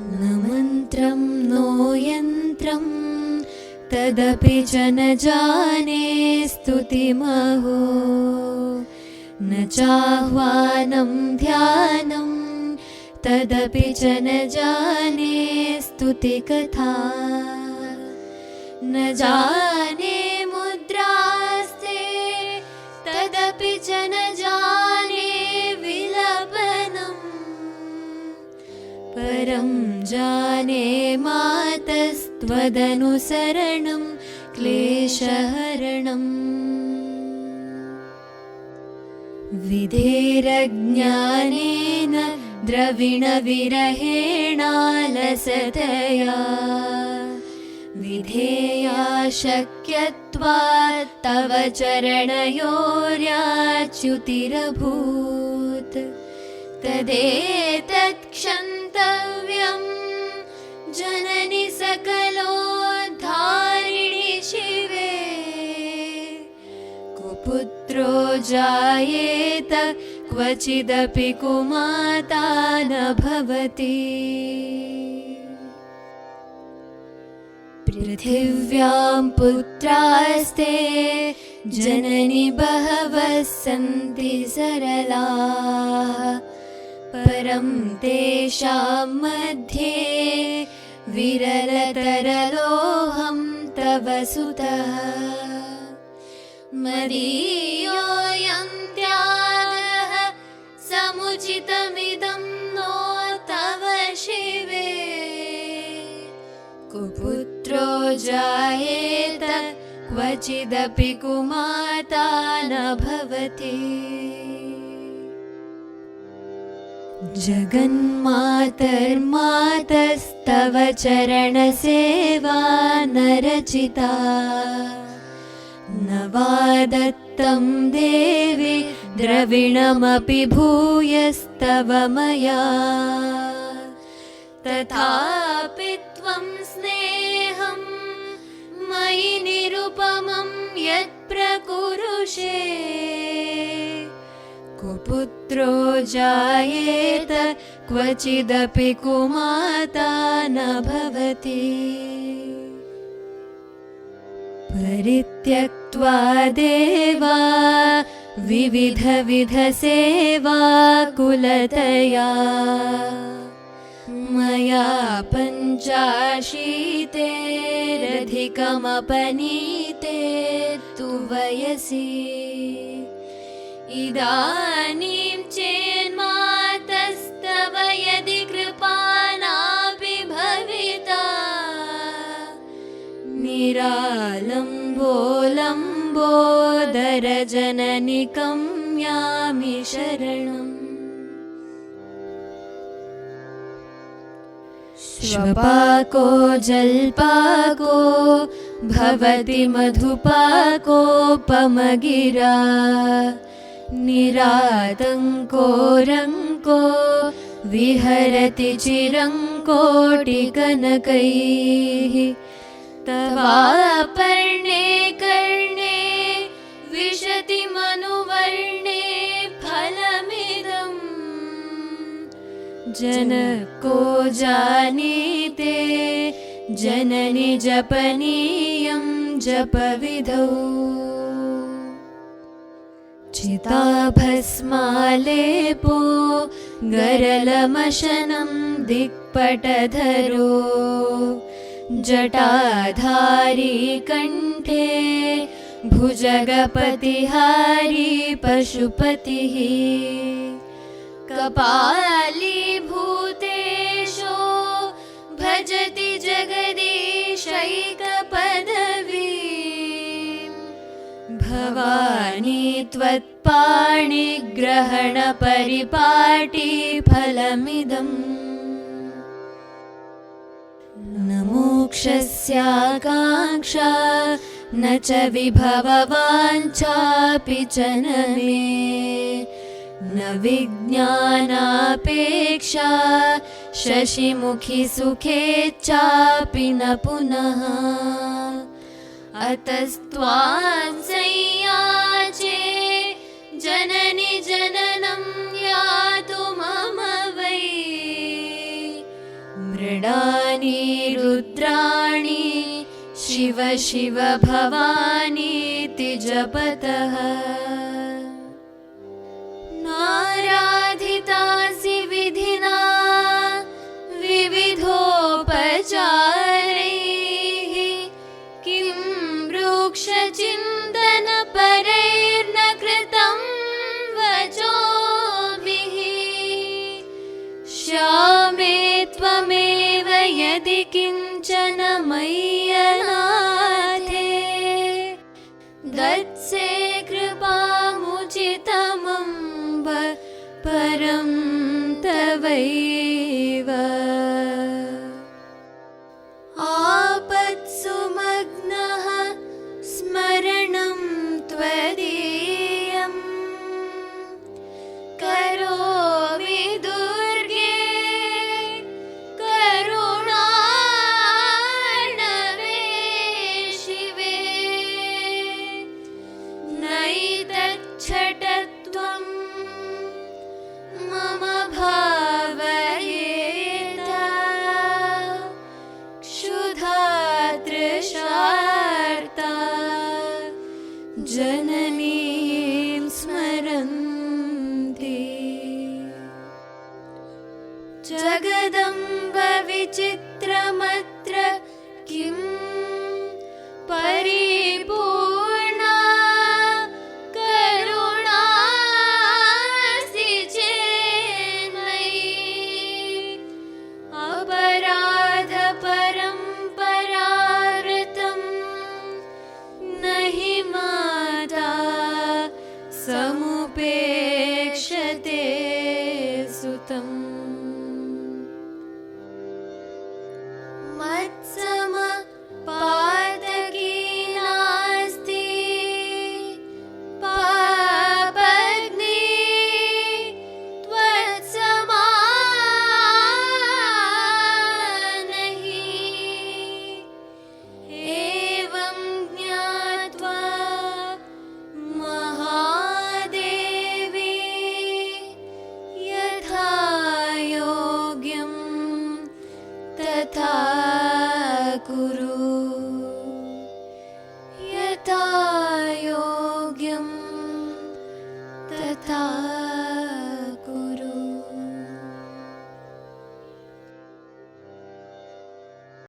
न मन्त्रं नो यन्त्रं तदपि च न जाने स्तुतिमहो। न चाह्वानं ध्यानं तदपि च न जाने स्तुतिकथा। न जाने मुद्रास्ते तदपि च न जाने मातस्त्वदनुसरणं क्लेशहरणम् विधेरज्ञानेन द्रविणविरहेणालसतया। विधेया शक्यत्वात् तव चरणयोर्याच्युतिरभूत् तदेतत् क्षन्तव्यं जननि सकलोद्धारिणि शिवे। कुपुत्रो जायेत क्वचिदपि कुमाता न भवति। पृथिव्यां पुत्रास्ते जननि बहवः सन्ति सरलाः परं तेषां मध्ये विरलतरलोऽहं तव सुतः। मदीयोऽयं त्यागः समुचितमिदं नो तव शिवे। कुपुत्रो जायेत क्वचिदपि कुमाता न भवति जगन्मातर्मातस्तव चरणसेवा न रचिता न वा दत्तं देवि द्रविणमपि भूयस्तव मया। तथापि त्वं स्नेहं मयि निरुपमं यत्प्रकुरुषे कुपुत्रो जायेत क्वचिदपि कुमाता न भवति। परित्यक्त्वा देवा विविधविधसेवा कुलतया। मया पञ्चाशीतेरधिकमपनीते तु वयसि इदानीं चेन्मातस्तव यदि कृपानापि भविता। निरालम्बोलम्बोदरजननिकं यामि शरणम्। श्वपाको जल्पाको भवति मधुपाकोपमगिरा निरातङ्को रङ्को विहरति चिरङ्कोटिकनकैः। तवापर्णे कर्णे विशति मनुवर्णे फलमिदम् जनको जानीते जननि जपनीयं जपविधौ चिताभस्मालेपो गरलमशनं दिक्पटधरो। जटाधारी कण्ठे भुजगपतिहारी पशुपतिः। कपालीभूतेशो भजति भवानी त्वत्पाणिग्रहणपरिपाटिफलमिदम् न मोक्षस्याकाङ्क्षा न च विभववाञ्छापि च न मे। न विज्ञानापेक्षा शशिमुखि सुखेच्छापि न पुनः अतस्त्वां संयाचे जननि जननं यातु मम वै। मृणानि रुद्राणि शिव शिव भवानीति जपतः नाराधितासि विधिना विविधोपचार मोक्षचिन्तनपरैर्न कृतं वचोभिः श्यामे त्वमेव यदि किञ्चन मय्यनाथे। दत्से कृपामुचितमम्ब परं तवै